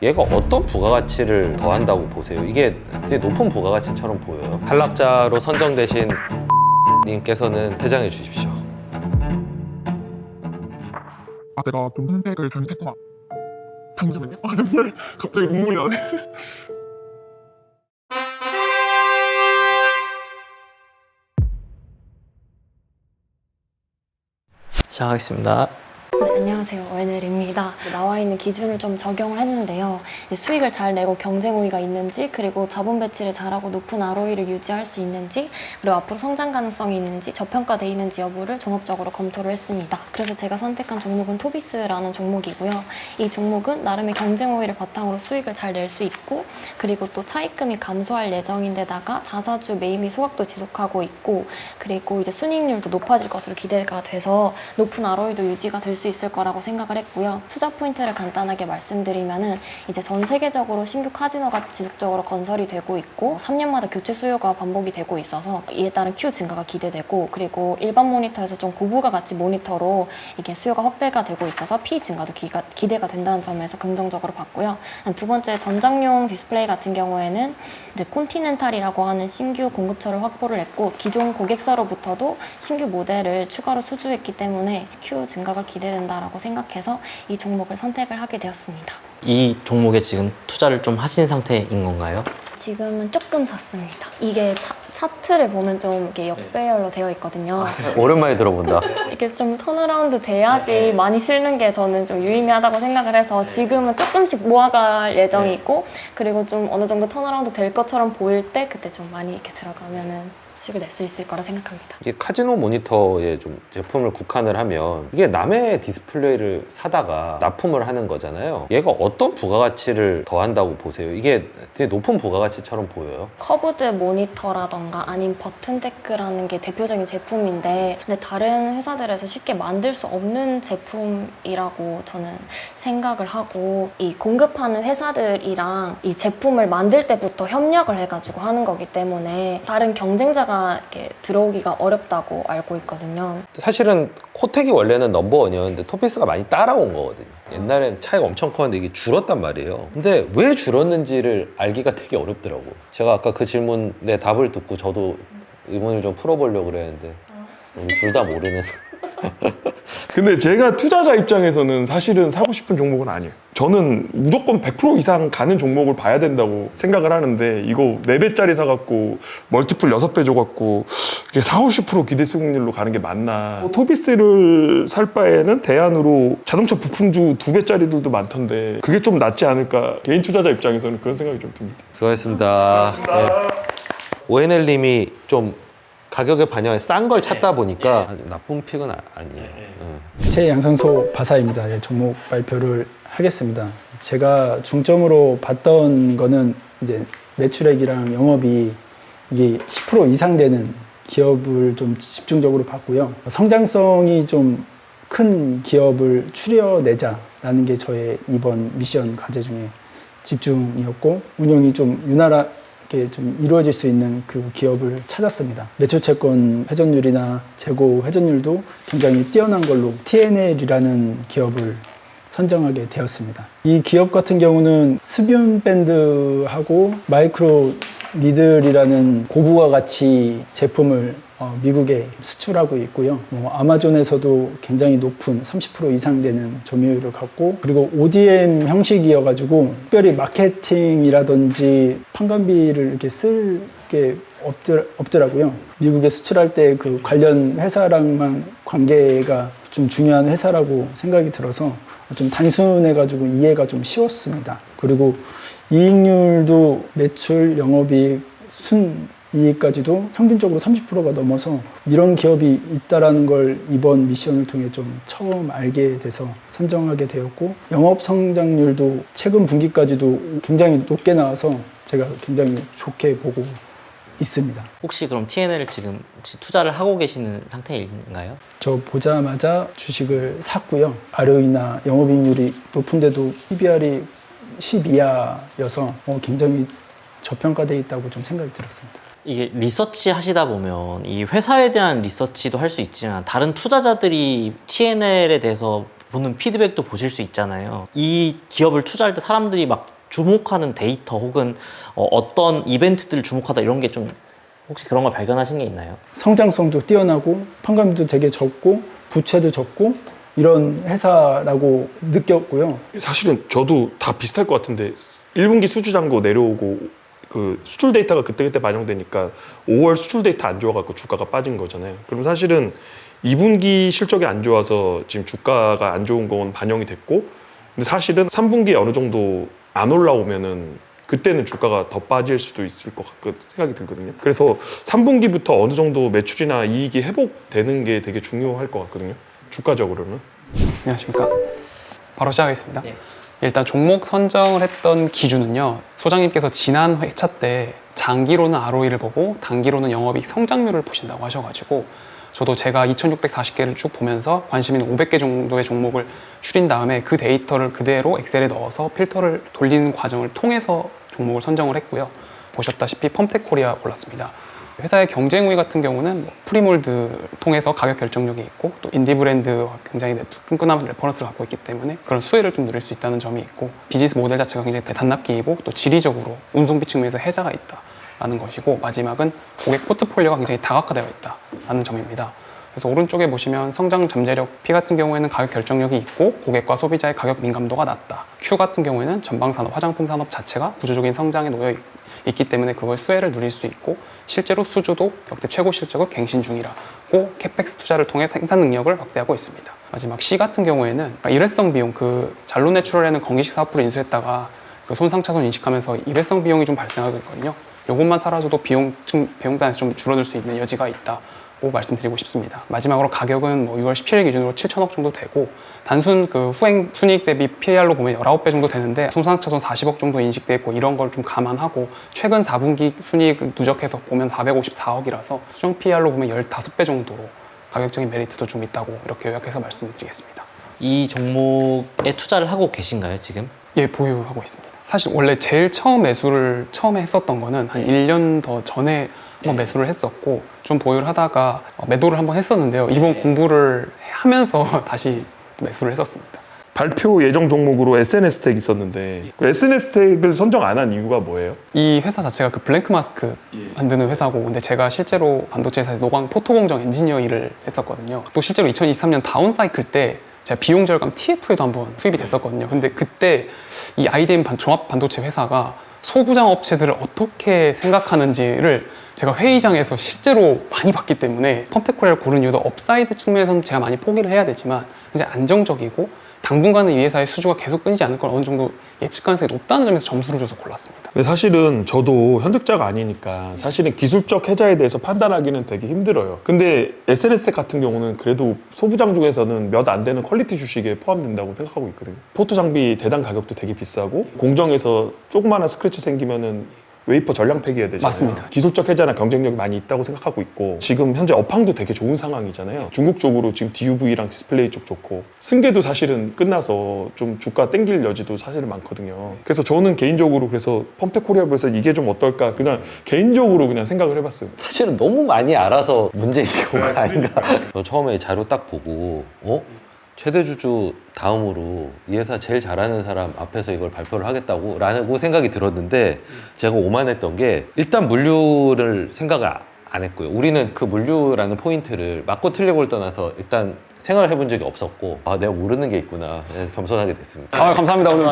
얘가 어떤 부가가치를 더한다고 보세요? 이게 되게 높은 부가가치처럼 보여요. 탈락자로 선정되신 님께서는 퇴장해 주십시오. 아 내가 좀 선택을 잘못했구나 잠시만요 아 눈물 갑자기 눈물이 나네 시작하겠습니다. 네, 안녕하세요. 월넬입니다. 나와 있는 기준을 좀 적용을 했는데요. 이제 수익을 잘 내고 경쟁 우위가 있는지, 그리고 자본 배치를 잘하고 높은 ROE를 유지할 수 있는지, 그리고 앞으로 성장 가능성이 있는지, 저평가돼 있는지 여부를 종합적으로 검토를 했습니다. 그래서 제가 선택한 종목은 토비스라는 종목이고요. 이 종목은 나름의 경쟁 우위를 바탕으로 수익을 잘 낼 수 있고, 그리고 또 차입금이 감소할 예정인데다가 자사주 매입이 소각도 지속하고 있고, 그리고 이제 순이익률도 높아질 것으로 기대가 돼서 높은 ROE도 유지가 될 수 있을 거라고 생각을 했고요. 투자 포인트를 간단하게 말씀드리면은 이제 전 세계적으로 신규 카지노가 지속적으로 건설이 되고 있고 3년마다 교체 수요가 반복이 되고 있어서 이에 따른 큐 증가가 기대되고 그리고 일반 모니터에서 좀 고부가 가치 모니터로 이게 수요가 확대가 되고 있어서 P 증가도 기가, 기대가 된다는 점에서 긍정적으로 봤고요. 두 번째 전장용 디스플레이 같은 경우에는 이제 콘티넨탈이라고 하는 신규 공급처를 확보를 했고 기존 고객사로부터도 신규 모델을 추가로 수주했기 때문에 Q 증가가 기대된다 라고 생각해서 이 종목을 선택을 하게 되었습니다. 이 종목에 지금 투자를 좀 하신 상태인 건가요? 지금은 조금 샀습니다. 이게 차, 차트를 보면 좀 이렇게 역배열로 되어 있거든요. 오랜만에 들어본다. 이게 좀 턴어라운드 돼야지 많이 실는 게 저는 좀 유의미하다고 생각을 해서 지금은 조금씩 모아갈 예정이고 그리고 좀 어느 정도 턴어라운드 될 것처럼 보일 때 그때 좀 많이 이렇게 들어가면은 수익을 낼 수 있을 거라 생각합니다. 이게 카지노 모니터에 좀 제품을 국한을 하면 이게 남의 디스플레이를 사다가 납품을 하는 거잖아요. 얘가 어떤 부가가치를 더한다고 보세요? 이게 되게 높은 부가가치처럼 보여요. 커브드 모니터라던가 아닌 버튼 데크라는 게 대표적인 제품인데 근데 다른 회사들에서 쉽게 만들 수 없는 제품이라고 저는 생각을 하고 이 공급하는 회사들이랑 이 제품을 만들 때부터 협력을 해가지고 하는 거기 때문에 다른 경쟁자 가 이렇게 들어오기가 어렵다고 알고 있거든요. 사실은 코텍이 원래는 넘버원이었는데 토피스가 많이 따라온 거거든요. 옛날엔 차이가 엄청 컸는데 이게 줄었단 말이에요. 근데 왜 줄었는지를 알기가 되게 어렵더라고. 제가 아까 그 질문에 답을 듣고 저도 의문을 좀 풀어보려고 그랬는데 둘 다 모르는. 근데 제가 투자자 입장에서는 사실은 사고 싶은 종목은 아니에요 저는 무조건 100% 이상 가는 종목을 봐야 된다고 생각을 하는데 이거 4배짜리 사갖고 멀티플 6배 줘갖고 이게 4, 50% 기대 수익률로 가는 게 맞나 뭐 토비스를 살 바에는 대안으로 자동차 부품주 2배짜리들도 많던데 그게 좀 낫지 않을까 개인 투자자 입장에서는 그런 생각이 좀 듭니다 수고하셨습니다. 네. 오엔엘님이 좀 가격에 반영해 싼 걸 찾다 보니까 나쁜 픽은 아, 아니에요. 응. 제 양산소 바사입니다. 예, 종목 발표를 하겠습니다. 제가 중점으로 봤던 거는 이제 매출액이랑 영업이 이게 10% 이상 되는 기업을 좀 집중적으로 봤고요. 성장성이 좀 큰 기업을 추려내자라는 게 저의 이번 미션 과제 중에 집중이었고 운영이 좀 유난하 게 좀 이루어질 수 있는 그 기업을 찾았습니다. 매출 채권 회전율이나 재고 회전율도 굉장히 뛰어난 걸로 TNL이라는 기업을 선정하게 되었습니다. 이 기업 같은 경우는 스뷴 밴드하고 마이크로 니들이라는 고부가 가치 제품을 어, 미국에 수출하고 있고요. 뭐 아마존에서도 굉장히 높은 30% 이상 되는 점유율을 갖고 그리고 ODM 형식이어가지고 특별히 마케팅이라든지 판관비를 이렇게 쓸 게 없더, 없더라고요. 미국에 수출할 때 그 관련 회사랑만 관계가 좀 중요한 회사라고 생각이 들어서 좀 단순해가지고 이해가 좀 쉬웠습니다. 그리고 이익률도 매출, 영업이익, 순 이익까지도 평균적으로 30%가 넘어서 이런 기업이 있다라는 걸 이번 미션을 통해 좀 처음 알게 돼서 선정하게 되었고 영업 성장률도 최근 분기까지도 굉장히 높게 나와서 제가 굉장히 좋게 보고 있습니다. 혹시 그럼 TNL을 지금 혹시 투자를 하고 계시는 상태인가요? 저 보자마자 주식을 샀고요. ROE나 영업이익률이 높은데도 PBR이 10 이하여서 어, 굉장히 저평가돼 있다고 좀 생각이 들었습니다. 이게 리서치 하시다 보면 이 회사에 대한 리서치도 할 수 있지만 다른 투자자들이 TNL에 대해서 보는 피드백도 보실 수 있잖아요. 이 기업을 투자할 때 사람들이 막 주목하는 데이터 혹은 어, 떤 이벤트들을 주목하다 이런 게 좀 혹시 그런 걸 발견하신 게 있나요? 성장성도 뛰어나고 판관비도 되게 적고 부채도 적고 이런 회사라고 느꼈고요. 사실은 저도 다 비슷할 것 같은데 1분기 수주 잔고 내려오고 그 수출 데이터가 그때그때 반영되니까 5월 수출 데이터 안 좋아갖고 주가가 빠진 거잖아요. 그럼 사실은 2분기 실적이 안 좋아서 지금 주가가 안 좋은 건 반영이 됐고 근데 사실은 3분기에 어느 정도 안 올라오면은 그때는 주가가 더 빠질 수도 있을 것 같고 생각이 들거든요. 그래서 3분기부터 어느 정도 매출이나 이익이 회복되는 게 되게 중요할 것 같거든요. 주가적으로는. 안녕하십니까. 바로 시작하겠습니다. 예. 일단 종목 선정을 했던 기준은요. 소장님께서 지난 회차 때 장기로는 ROE를 보고 단기로는 영업이익 성장률을 보신다고 하셔가지고 저도 제가 2,640개를 쭉 보면서 관심 있는 500개 정도의 종목을 추린 다음에 그 데이터를 그대로 엑셀에 넣어서 필터를 돌리는 과정을 통해서 종목을 선정을 했고요. 보셨다시피 펌텍 코리아 골랐습니다. 회사의 경쟁 우위 같은 경우는 뭐 프리몰드 통해서 가격 결정력이 있고 또 인디 브랜드와 굉장히 끈끈한 레퍼런스를 갖고 있기 때문에 그런 수혜를 좀 누릴 수 있다는 점이 있고 비즈니스 모델 자체가 굉장히 단납기이고 또 지리적으로 운송비 측면에서 혜자가 있다라는 것이고 마지막은 고객 포트폴리오가 굉장히 다각화되어 있다라는 점입니다. 그래서 오른쪽에 보시면 성장 잠재력 P 같은 경우에는 가격 결정력이 있고 고객과 소비자의 가격 민감도가 낮다. Q 같은 경우에는 전방 산업, 화장품 산업 자체가 구조적인 성장에 놓여 있- 있기 때문에 그걸 수혜를 누릴 수 있고 실제로 수주도 역대 최고 실적을 갱신 중이라고 캐펙스 투자를 통해 생산 능력을 확대하고 있습니다. 마지막 C 같은 경우에는 일회성 비용 그 잘로 내추럴에는 건기식 사업부를 인수했다가 그 손상차손 인식하면서 일회성 비용이 좀 발생하거든요. 요것만 사라져도 비용 좀 비용 단에서 좀 줄어들 수 있는 여지가 있다. 고 말씀드리고 싶습니다. 마지막으로 가격은 뭐 6월 17일 기준으로 7천억 정도 되고 단순 그 후행 순이익 대비 PAR로 보면 19배 정도 되는데 손상차손 40억 정도 인식돼 있고 이런 걸 좀 감안하고 최근 4분기 순이익을 누적해서 보면 454억이라서 수정 PAR로 보면 15배 정도로 가격적인 메리트도 좀 있다고 이렇게 요약해서 말씀드리겠습니다. 이 종목에 투자를 하고 계신가요 지금? 예, 보유하고 있습니다. 사실 원래 제일 처음 매수를 처음에 했었던 거는 한 1년 더 전에 한번 매수를 했었고 좀 보유를 하다가 어, 매도를 한번 했었는데요. 이번 공부를 하면서 다시 매수를 했었습니다. 발표 예정 종목으로 SNS 텍 있었는데 그 SNS 텍을 선정 안 한 이유가 뭐예요? 이 회사 자체가 그 블랭크 마스크 만드는 회사고 근데 제가 실제로 반도체 회사에서 노광 포토 공정 엔지니어 일을 했었거든요. 또 실제로 2023년 다운 사이클 때 제가 비용 절감 TF에도 한번 투입이 됐었거든요. 근데 그때 이 IDM 반- 종합 반도체 회사가 소부장 업체들을 어떻게 생각하는지를 제가 회의장에서 실제로 많이 봤기 때문에 펌텍코리아를 고른 이유도 업사이드 측면에서는 제가 많이 포기를 해야 되지만 굉장히 안정적이고 당분간은 이 회사의 수주가 계속 끊이지 않을 걸 어느 정도 예측 가능성이 높다는 점에서 점수를 줘서 골랐습니다. 사실은 저도 현직자가 아니니까 사실은 기술적 해자에 대해서 판단하기는 되게 힘들어요. 근데 SNS 텍 같은 경우는 그래도 소부장 중에서는 몇 안 되는 퀄리티 주식에 포함된다고 생각하고 있거든요. 포토 장비 대당 가격도 되게 비싸고 공정에서 조그마한 스크래치 생기면은 웨이퍼 전량 폐기해야 되잖아요. 맞습니다. 기술적 해자나 경쟁력이 많이 있다고 생각하고 있고 지금 현재 업황도 되게 좋은 상황이잖아요. 중국 쪽으로 지금 DUV랑 디스플레이 쪽 좋고 승계도 사실은 끝나서 좀 주가 땡길 여지도 사실은 많거든요. 그래서 저는 개인적으로 그래서 펌텍 코리아에서 이게 좀 어떨까 그냥 개인적으로 그냥 생각을 해봤어요. 사실은 너무 많이 알아서 문제인 경우가 아닌가. 저 처음에 자료 딱 보고 어? 최대 주주 다음으로 이 회사 제일 잘하는 사람 앞에서 이걸 발표를 하겠다고 라고 생각이 들었는데 제가 오만했던 게 일단 물류를 생각을 안 했고요. 우리는 그 물류라는 포인트를 맞고 틀리고를 떠나서 일단 생각을 해본 적이 없었고 아 내가 모르는 게 있구나 네, 겸손하게 됐습니다. 아, 감사합니다. 오늘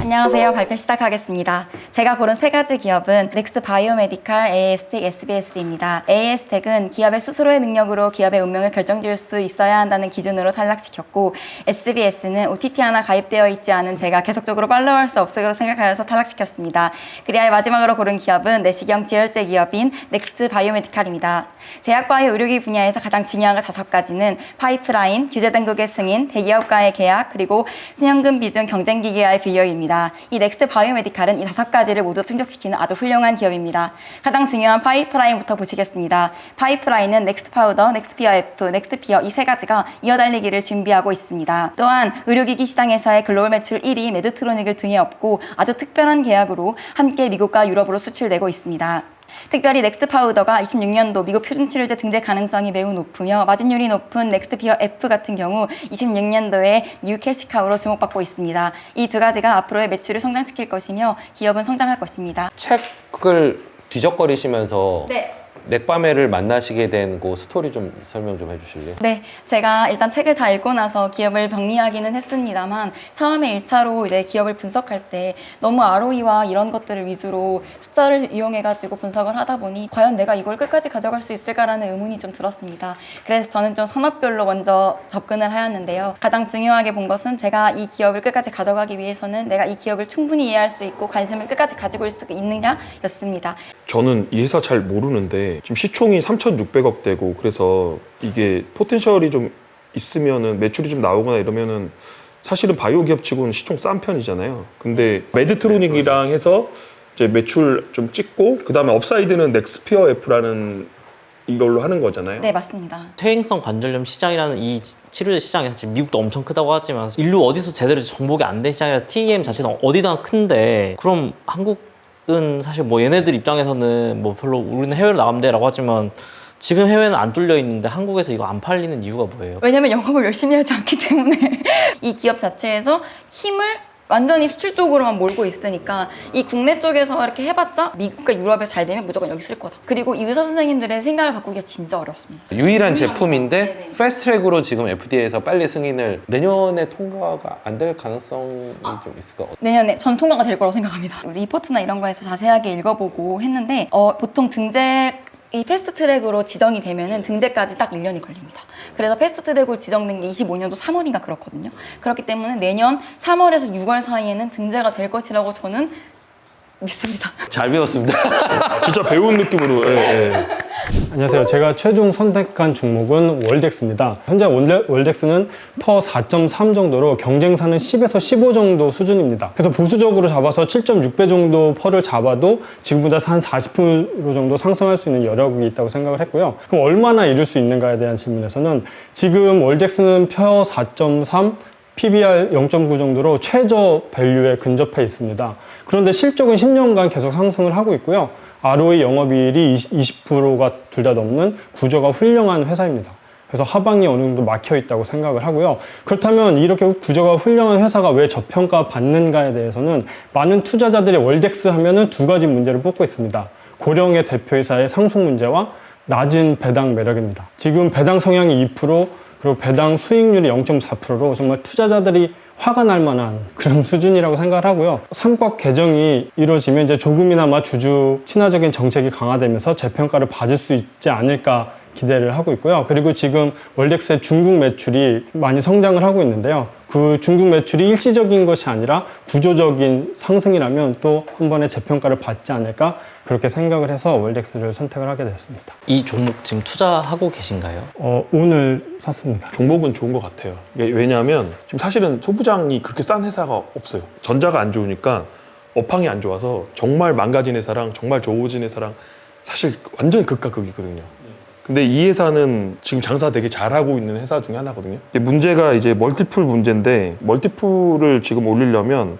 안녕하세요. 발표 시작하겠습니다. 제가 고른 세 가지 기업은 넥스트 바이오메디칼, AS텍, SBS입니다. AS텍은 기업의 스스로의 능력으로 기업의 운명을 결정지을 수 있어야 한다는 기준으로 탈락시켰고 SBS는 OTT 하나 가입되어 있지 않은 제가 계속적으로 팔로우할 수 없으로 생각하여서 탈락시켰습니다. 그리하여 마지막으로 고른 기업은 내시경 지혈제 기업인 넥스트 바이오메디칼입니다. 제약바이오 의료기 분야에서 가장 중요한 것 다섯 가지는 파이 프라인, 규제 등급의 승인, 대기업과의 계약, 그리고 신현금 비중 경쟁 기계와의 비교입니다. 이 넥스트 바이오메디칼은 이 다섯 가지를 모두 충족시키는 아주 훌륭한 기업입니다. 가장 중요한 파이프라인부터 보시겠습니다. 파이프라인은 넥스트 파우더, 넥스트 피어 F, 넥스트 피어 이 세 가지가 이어달리기를 준비하고 있습니다. 또한 의료기기 시장에서의 글로벌 매출 1위 메드트로닉을 등에 업고 아주 특별한 계약으로 함께 미국과 유럽으로 수출되고 있습니다. 특별히 넥스트 파우더가 26년도 미국 표준치료제 등재 가능성이 매우 높으며 마진율이 높은 넥스트 비어 F 같은 경우 26년도에 뉴 캐시카우로 주목받고 있습니다. 이 두 가지가 앞으로의 매출을 성장시킬 것이며 기업은 성장할 것입니다. 책을 뒤적거리시면서 네. 넥바메를 만나시게 된 그 스토리 좀 설명 좀 해주실래요? 네, 제가 일단 책을 다 읽고 나서 기업을 정리하기는 했습니다만 처음에 1차로 이제 기업을 분석할 때 너무 ROE와 이런 것들을 위주로 숫자를 이용해가지고 분석을 하다 보니 과연 내가 이걸 끝까지 가져갈 수 있을까라는 의문이 좀 들었습니다. 그래서 저는 좀 산업별로 먼저 접근을 하였는데요. 가장 중요하게 본 것은 제가 이 기업을 끝까지 가져가기 위해서는 내가 이 기업을 충분히 이해할 수 있고 관심을 끝까지 가지고 있을 수 있느냐였습니다. 저는 이 회사 잘 모르는데 지금 시총이 3,600억 대고 그래서 이게 포텐셜이 좀 있으면은 매출이 좀 나오거나 이러면은 사실은 바이오 기업 치고는 시총 싼 편이잖아요. 근데 메드트로닉이랑 해서 이제 매출 좀 찍고 그다음에 업사이드는 넥스피어 F라는 이걸로 하는 거잖아요. 네, 맞습니다. 퇴행성 관절염 시장이라는 이 치- 치료제 시장에서 지금 미국도 엄청 크다고 하지만 인류 어디서 제대로 정복이 안 된 시장이라서 TEM 자체는 어디나 큰데 그럼 한국 은 사실 뭐 얘네들 입장에서는 뭐 별로 우리는 해외로 나가면 돼라고 하지만 지금 해외는 안 뚫려 있는데 한국에서 이거 안 팔리는 이유가 뭐예요? 왜냐면 영업을 열심히 하지 않기 때문에 이 기업 자체에서 힘을 완전히 수출 쪽으로만 몰고 있으니까 이 국내 쪽에서 이렇게 해봤자 미국과 유럽에 잘 되면 무조건 여기 쓸 거다. 그리고 이 의사 선생님들의 생각을 바꾸기가 진짜 어렵습니다. 유일한 제품인데 네네. 패스트트랙으로 지금 FDA에서 빨리 승인을 내년에 통과가 안 될 가능성이 좀 있을까? 내년에 전 통과가 될 거라고 생각합니다. 리포트나 이런 거에서 자세하게 읽어보고 했는데 어, 보통 등재 이 패스트 트랙으로 지정이 되면은 등재까지 딱 1년이 걸립니다. 그래서 패스트 트랙으로 지정된 게 25년도 3월인가 그렇거든요. 그렇기 때문에 내년 3월에서 6월 사이에는 등재가 될 것이라고 저는 믿습니다. 잘 배웠습니다. 진짜 배운 느낌으로. 예, 예. 안녕하세요. 제가 최종 선택한 종목은 월덱스입니다. 현재 월덱스는 퍼 4.3 정도로 경쟁사는 10에서 15 정도 수준입니다. 그래서 보수적으로 잡아서 7.6배 정도 퍼를 잡아도 지금보다 한 40% 정도 상승할 수 있는 여력이 있다고 생각을 했고요. 그럼 얼마나 이룰 수 있는가에 대한 질문에서는 지금 월덱스는 퍼 4.3 PBR 0.9 정도로 최저 밸류에 근접해 있습니다. 그런데 실적은 10년간 계속 상승을 하고 있고요. ROE 영업이익이 20%가 둘 다 넘는 구조가 훌륭한 회사입니다. 그래서 하방이 어느 정도 막혀 있다고 생각을 하고요. 그렇다면 이렇게 구조가 훌륭한 회사가 왜 저평가 받는가에 대해서는 많은 투자자들이 월덱스 하면은 두 가지 문제를 뽑고 있습니다. 고령의 대표이사의 상속 문제와 낮은 배당 매력입니다. 지금 배당 성향이 2%, 그리고 배당 수익률이 0.4%로 정말 투자자들이 화가 날 만한 그런 수준이라고 생각을 하고요. 상법 개정이 이루어지면 이제 조금이나마 주주 친화적인 정책이 강화되면서 재평가를 받을 수 있지 않을까 기대를 하고 있고요. 그리고 지금 월덱스의 중국 매출이 많이 성장을 하고 있는데요. 그 중국 매출이 일시적인 것이 아니라 구조적인 상승이라면 또 한 번의 재평가를 받지 않을까 그렇게 생각을 해서 월덱스를 선택을 하게 됐습니다. 이 종목 지금 투자하고 계신가요? 어, 오늘 샀습니다. 종목은 좋은 것 같아요. 이게 왜냐하면 지금 사실은 소부장이 그렇게 싼 회사가 없어요. 전자가 안 좋으니까 업황이 안 좋아서 정말 망가진 회사랑 정말 좋아진 회사랑 사실 완전 극과 극이거든요. 근데 이 회사는 지금 장사 되게 잘하고 있는 회사 중에 하나거든요. 이제 문제가 이제 멀티플 문제인데 멀티플을 지금 올리려면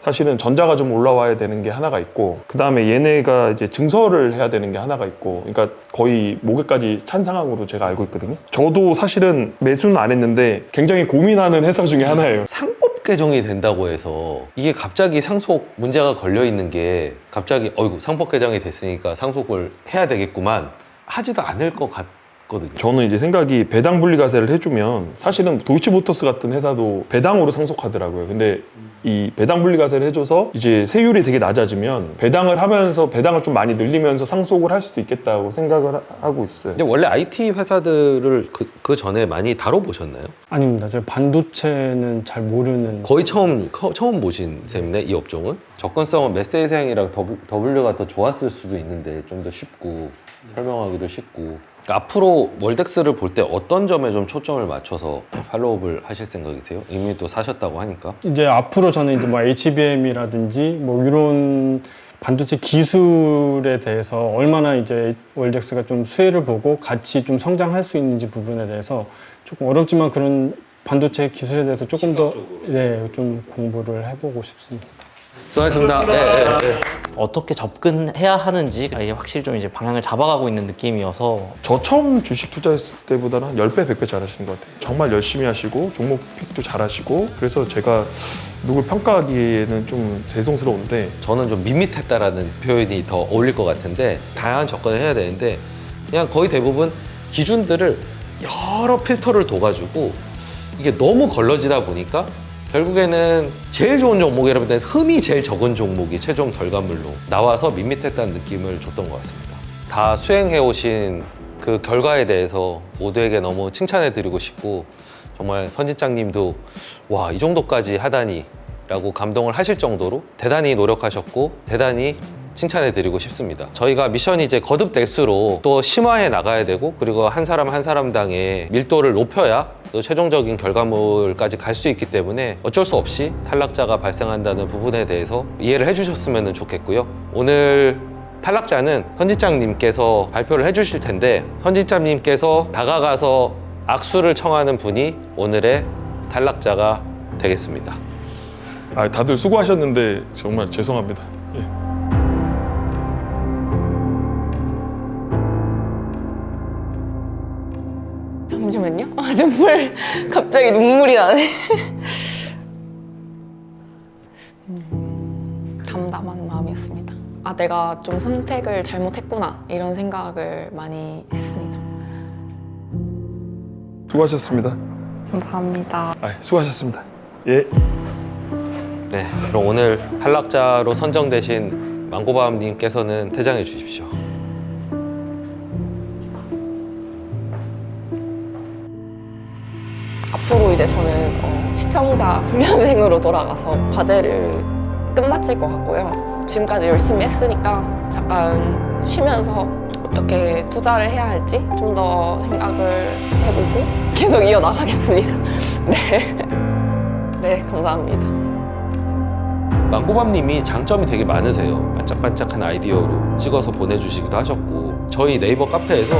사실은 전자가 좀 올라와야 되는 게 하나가 있고 그 다음에 얘네가 이제 증설을 해야 되는 게 하나가 있고 그러니까 거의 목에까지 찬 상황으로 제가 알고 있거든요. 저도 사실은 매수는 안 했는데 굉장히 고민하는 회사 중에 하나예요. 상법 개정이 된다고 해서 이게 갑자기 상속 문제가 걸려 있는 게 갑자기 어이구 상법 개정이 됐으니까 상속을 해야 되겠구만 하지도 않을 것 같거든요. 저는 이제 생각이 배당 분리과세를 해주면 사실은 도이치모터스 같은 회사도 배당으로 상속하더라고요. 근데 이 배당 분리과세를 해줘서 이제 세율이 되게 낮아지면 배당을 하면서 배당을 좀 많이 늘리면서 상속을 할 수도 있겠다고 생각을 하- 하고 있어요. 근데 원래 IT 회사들을 그, 그 전에 많이 다뤄보셨나요? 아닙니다. 저 반도체는 잘 모르는 거의 처음 커- 처음 보신 셈이네 이 업종은 접근성은 메세이생이랑 W가 더 좋았을 수도 있는데 좀 더 쉽고 설명하기도 쉽고 그러니까 앞으로 월덱스를 볼 때 어떤 점에 좀 초점을 맞춰서 팔로우업을 하실 생각이세요? 이미 또 사셨다고 하니까 이제 앞으로 저는 이제 뭐 HBM이라든지 뭐 이런 반도체 기술에 대해서 얼마나 이제 월덱스가 좀 수혜를 보고 같이 좀 성장할 수 있는지 부분에 대해서 조금 어렵지만 그런 반도체 기술에 대해서 조금 더 네, 좀 공부를 해보고 싶습니다. 수고하셨습니다. 네, 네, 네. 어떻게 접근해야 하는지 이게 확실히 좀 이제 방향을 잡아가고 있는 느낌이어서 저 처음 주식 투자했을 때보다는 한 10배, 100배 잘하시는 것 같아요. 정말 열심히 하시고 종목 픽도 잘하시고 그래서 제가 누굴 평가하기에는 좀 죄송스러운데 저는 좀 밋밋했다라는 표현이 더 어울릴 것 같은데 다양한 접근을 해야 되는데 그냥 거의 대부분 기준들을 여러 필터를 둬가지고 이게 너무 걸러지다 보니까 결국에는 제일 좋은 종목이 여러분들 흠이 제일 적은 종목이 최종 결과물로 나와서 밋밋했다는 느낌을 줬던 것 같습니다. 다 수행해 오신 그 결과에 대해서 모두에게 너무 칭찬해 드리고 싶고 정말 선진장님도 와 이 정도까지 하다니 라고 감동을 하실 정도로 대단히 노력하셨고 대단히 칭찬해 드리고 싶습니다. 저희가 미션이 이제 거듭될수록 또 심화해 나가야 되고 그리고 한 사람 한 사람당의 밀도를 높여야 또 최종적인 결과물까지 갈 수 있기 때문에 어쩔 수 없이 탈락자가 발생한다는 부분에 대해서 이해를 해주셨으면 좋겠고요. 오늘 탈락자는 선지장님께서 발표를 해주실 텐데 선지장님께서 다가가서 악수를 청하는 분이 오늘의 탈락자가 되겠습니다. 아, 다들 수고하셨는데 정말 죄송합니다. 잠시만요. 아, 눈물 갑자기 눈물이 나네. 음, 담담한 마음이었습니다. 아, 내가 좀 선택을 잘못했구나 이런 생각을 많이 했습니다. 수고하셨습니다. 감사합니다. 아, 수고하셨습니다. 예. 네, 그럼 오늘 탈락자로 선정되신 망고밤님께서는 퇴장해 주십시오. 이제 저는 어, 시청자 훈련생으로 돌아가서 과제를 끝마칠 것 같고요. 지금까지 열심히 했으니까 잠깐 쉬면서 어떻게 투자를 해야 할지 좀 더 생각을 해보고 계속 이어나가겠습니다. 네. 네, 감사합니다. 망고밤님이 장점이 되게 많으세요. 반짝반짝한 아이디어로 찍어서 보내주시기도 하셨고 저희 네이버 카페에서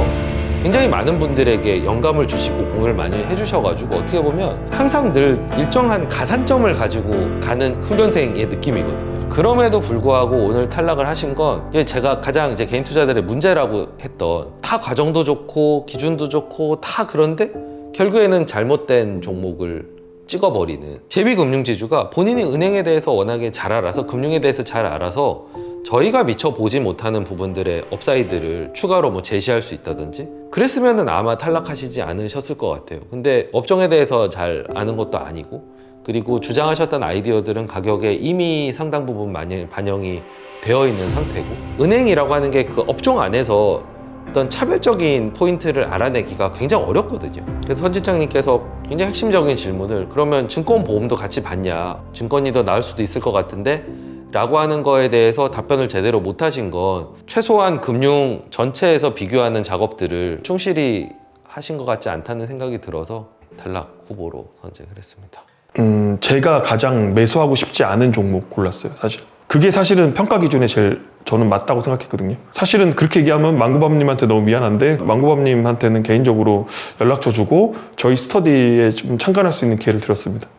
굉장히 많은 분들에게 영감을 주시고 공유를 많이 해주셔가지고 어떻게 보면 항상 늘 일정한 가산점을 가지고 가는 훈련생의 느낌이거든요. 그럼에도 불구하고 오늘 탈락을 하신 건 제가 가장 이제 개인 투자들의 문제라고 했던 다 과정도 좋고 기준도 좋고 다 그런데 결국에는 잘못된 종목을 찍어버리는 제비금융지주가 본인이 은행에 대해서 워낙에 잘 알아서 금융에 대해서 잘 알아서 저희가 미처 보지 못하는 부분들의 업사이드를 추가로 뭐 제시할 수 있다든지 그랬으면 아마 탈락하시지 않으셨을 것 같아요 근데 업종에 대해서 잘 아는 것도 아니고 그리고 주장하셨던 아이디어들은 가격에 이미 상당 부분 반영이 되어 있는 상태고 은행이라고 하는 게 그 업종 안에서 어떤 차별적인 포인트를 알아내기가 굉장히 어렵거든요. 그래서 선지장님께서 굉장히 핵심적인 질문을 그러면 증권 보험도 같이 받냐? 증권이 더 나을 수도 있을 것 같은데? 라고 하는 거에 대해서 답변을 제대로 못 하신 건 최소한 금융 전체에서 비교하는 작업들을 충실히 하신 것 같지 않다는 생각이 들어서 탈락 후보로 선정을 했습니다. 음, 제가 가장 매수하고 싶지 않은 종목 골랐어요, 사실. 그게 사실은 평가 기준에 제일 저는 맞다고 생각했거든요. 사실은 그렇게 얘기하면 망고밥님한테 너무 미안한데 망고밥님한테는 개인적으로 연락처 주고 저희 스터디에 좀 참관할 수 있는 기회를 드렸습니다.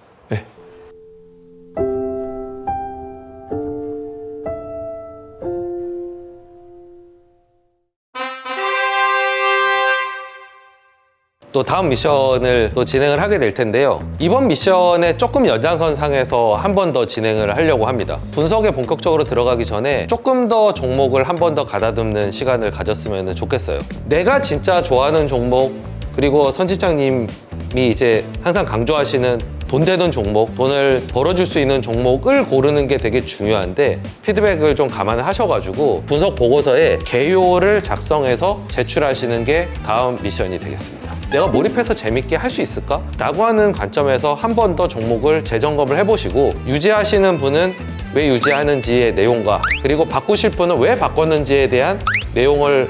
또 다음 미션을 또 진행을 하게 될 텐데요. 이번 미션에 조금 연장선상에서 한 번 더 진행을 하려고 합니다. 분석에 본격적으로 들어가기 전에 조금 더 종목을 한 번 더 가다듬는 시간을 가졌으면 좋겠어요. 내가 진짜 좋아하는 종목 그리고 선지장님이 이제 항상 강조하시는 돈 되는 종목, 돈을 벌어줄 수 있는 종목을 고르는 게 되게 중요한데 피드백을 좀 감안하셔가지고 분석 보고서에 개요를 작성해서 제출하시는 게 다음 미션이 되겠습니다. 내가 몰입해서 재밌게 할 수 있을까? 라고 하는 관점에서 한 번 더 종목을 재점검을 해보시고 유지하시는 분은 왜 유지하는지의 내용과 그리고 바꾸실 분은 왜 바꿨는지에 대한 내용을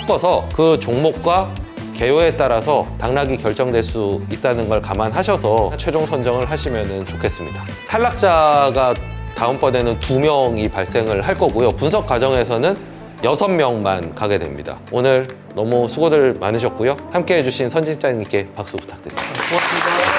섞어서 그 종목과 개요에 따라서 당락이 결정될 수 있다는 걸 감안하셔서 최종 선정을 하시면 좋겠습니다. 탈락자가 다음번에는 두 명이 발생을 할 거고요. 분석 과정에서는 여섯 명만 가게 됩니다. 오늘 너무 수고들 많으셨고요. 함께 해주신 선진장님께 박수 부탁드립니다. 고맙습니다.